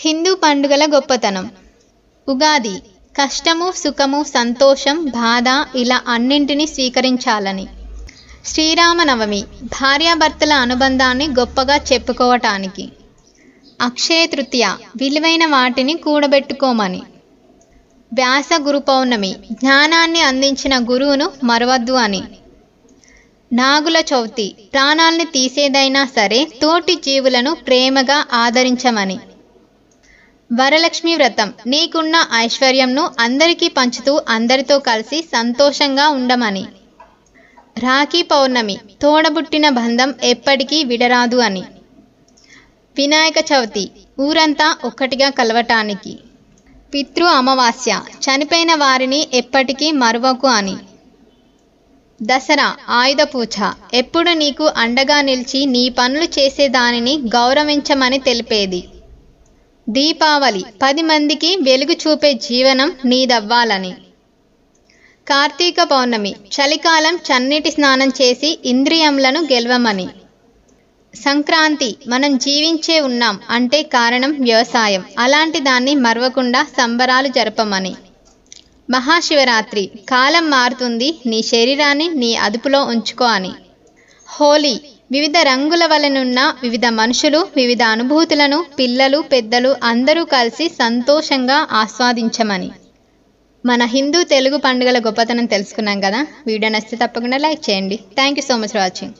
హిందూ పండుగల గొప్పతనం. ఉగాది కష్టము సుఖము సంతోషం బాధ ఇలా అన్నింటినీ స్వీకరించాలని. శ్రీరామనవమి భార్యాభర్తల అనుబంధాన్ని గొప్పగా చెప్పుకోవటానికి. అక్షయ తృతీయ విలువైన వాటిని కూడబెట్టుకోమని. వ్యాస గురు పౌర్ణమి జ్ఞానాన్ని అందించిన గురువును మరవద్దు అని. నాగుల చవితి ప్రాణాల్ని తీసేదైనా సరే తోటి జీవులను ప్రేమగా ఆదరించమని. వరలక్ష్మి వ్రతం. నీకున్న ఐశ్వర్యంను అందరికీ పంచుతూ అందరితో కలిసి సంతోషంగా ఉండమని. రాఖీ పౌర్ణమి. తోడబుట్టిన బంధం ఎప్పటికీ విడరాదు అని. వినాయక చవితి. ఊరంతా ఒక్కటిగా కలవటానికి. పితృ అమావాస్య. చనిపోయిన వారిని ఎప్పటికీ మరువకు అని. దసరా. ఆయుధ పూజ. ఎప్పుడు నీకు అండగా నిలిచి నీ పనులు చేసేదానిని గౌరవించమని తెలిపేది. దీపావళి పది మందికి వెలుగు చూపే జీవనం నీదవ్వాలని. కార్తీక పౌర్ణమి చలికాలం చన్నీటి స్నానం చేసి ఇంద్రియములను గెలవమని. సంక్రాంతి మనం జీవించే ఉన్నాం అంటే కారణం వ్యవసాయం. అలాంటి దాన్ని మరవకుండా సంబరాలు జరపమని. మహాశివరాత్రి కాలం మారుతుంది. నీ శరీరాన్ని నీ అదుపులో ఉంచుకో అని. హోలీ వివిధ రంగుల వలనున్న వివిధ మనుషులు వివిధ అనుభూతులను పిల్లలు పెద్దలు అందరూ కలిసి సంతోషంగా ఆస్వాదించమని. మన హిందూ తెలుగు పండుగల గొప్పతనం తెలుసుకున్నాం కదా? వీడియో నచ్చితే తప్పకుండా లైక్ చేయండి. Thank you so much for watching